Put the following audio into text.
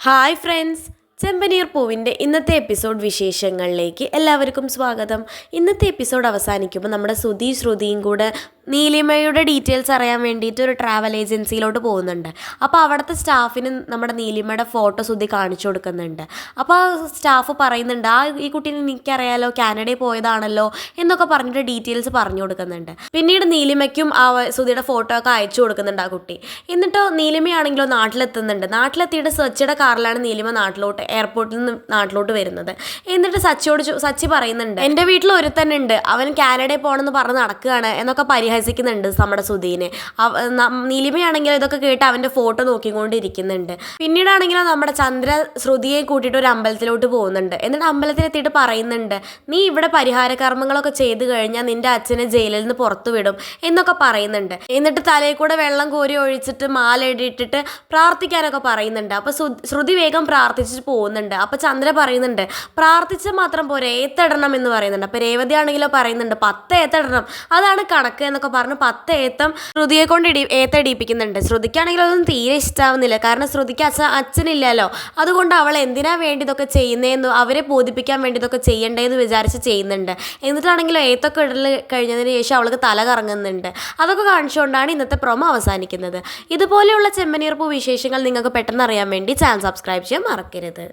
Hi friends ചെമ്പനീർ പൂവിന്റെ ഇന്നത്തെ episode വിശേഷങ്ങളിലേക്ക് എല്ലാവർക്കും സ്വാഗതം. ഇന്നത്തെ എപ്പിസോഡ് അവസാനിക്കുമ്പോൾ നമ്മുടെ ശ്രുതി ശ്രുതിയും കൂടെ നീലിമയുടെ ഡീറ്റെയിൽസ് അറിയാൻ വേണ്ടിയിട്ട് ഒരു ട്രാവൽ ഏജൻസിയിലോട്ട് പോകുന്നുണ്ട്. അപ്പോൾ അവിടുത്തെ സ്റ്റാഫിന് നമ്മുടെ നീലിമയുടെ ഫോട്ടോ സുധി കാണിച്ചു കൊടുക്കുന്നുണ്ട്. അപ്പോൾ ആ സ്റ്റാഫ് പറയുന്നുണ്ട് ആ ഈ കുട്ടീനെ എനിക്കറിയാലോ കാനഡയിൽ പോയതാണല്ലോ എന്നൊക്കെ പറഞ്ഞിട്ട് ഡീറ്റെയിൽസ് പറഞ്ഞു കൊടുക്കുന്നുണ്ട്. പിന്നീട് നീലിമയ്ക്കും ആ സുധിയുടെ ഫോട്ടോ ഒക്കെ അയച്ചു കൊടുക്കുന്നുണ്ട് ആ കുട്ടി. എന്നിട്ടോ നീലിമയാണെങ്കിലോ നാട്ടിലെത്തുന്നുണ്ട്. നാട്ടിലെത്തിയിട്ട് സച്ചിയുടെ കാറിലാണ് നീലിമ നാട്ടിലോട്ട് എയർപോർട്ടിൽ നിന്ന് നാട്ടിലോട്ട് വരുന്നത്. എന്നിട്ട് സച്ചിയോട് സച്ചി പറയുന്നുണ്ട് എന്റെ വീട്ടിൽ ഒരുത്തനുണ്ട് അവൻ കാനഡയിൽ പോകണമെന്ന് പറഞ്ഞ് നടക്കുകയാണ് എന്നൊക്കെ പരിഹസിക്കുന്നുണ്ട് നമ്മുടെ സുധീനെ. നീലിമയാണെങ്കിൽ ഇതൊക്കെ കേട്ട് അവന്റെ ഫോട്ടോ നോക്കിക്കൊണ്ടിരിക്കുന്നുണ്ട്. പിന്നീടാണെങ്കിലോ നമ്മുടെ ചന്ദ്ര ശ്രുതിയെ കൂട്ടിയിട്ട് ഒരു അമ്പലത്തിലോട്ട് പോകുന്നുണ്ട്. എന്നിട്ട് അമ്പലത്തിലെത്തിയിട്ട് പറയുന്നുണ്ട് നീ ഇവിടെ പരിഹാര കർമ്മങ്ങളൊക്കെ ചെയ്തു കഴിഞ്ഞാൽ നിന്റെ അച്ഛനെ ജയിലിൽ നിന്ന് പുറത്തു വിടും എന്നൊക്കെ പറയുന്നുണ്ട്. എന്നിട്ട് തലയിൽ കൂടെ വെള്ളം കോരി ഒഴിച്ചിട്ട് മാല ഇട്ടിട്ട് പ്രാർത്ഥിക്കാനൊക്കെ പറയുന്നുണ്ട്. അപ്പോൾ ശ്രുതി വേഗം പ്രാർത്ഥിച്ചിട്ട് പോകുന്നുണ്ട്. അപ്പോൾ ചന്ദ്ര പറയുന്നുണ്ട് പ്രാർത്ഥിച്ച മാത്രം പോരെ ഏത്തടണം എന്ന് പറയുന്നുണ്ട്. അപ്പോൾ രേവതി ആണെങ്കിലോ പറയുന്നുണ്ട് പത്ത് ഏത്തടണം അതാണ് കണക്ക് എന്നൊക്കെ പറഞ്ഞ് പത്ത് ഏത്തം ശ്രുതിയെ കൊണ്ട് ഇടി ഏത്തടിപ്പിക്കുന്നുണ്ട് ശ്രുതിക്കാണെങ്കിൽ അതൊന്നും തീരെ ഇഷ്ടാവുന്നില്ല. കാരണം ശ്രുതിക്ക് അച്ഛൻ അച്ഛനില്ലല്ലോ. അതുകൊണ്ട് അവൾ എന്തിനാ വേണ്ടി ഇതൊക്കെ ചെയ്യുന്നതെന്ന് അവരെ ബോധിപ്പിക്കാൻ വേണ്ടി ഇതൊക്കെ ചെയ്യണ്ടേന്ന് വിചാരിച്ച് ചെയ്യുന്നുണ്ട്. എന്നിട്ടാണെങ്കിലും ഏത്തൊക്കെ ഇടൽ കഴിഞ്ഞതിന് ശേഷം അവൾക്ക് തല കറങ്ങുന്നുണ്ട്. അതൊക്കെ കാണിച്ചുകൊണ്ടാണ് ഇന്നത്തെ പ്രൊമോ അവസാനിക്കുന്നത്. ഇതുപോലെയുള്ള ചെമ്മനീർപ്പ് വിശേഷങ്ങൾ നിങ്ങൾക്ക് പെട്ടെന്ന് അറിയാൻ വേണ്ടി ചാനൽ സബ്സ്ക്രൈബ് ചെയ്യാൻ മറക്കരുത്.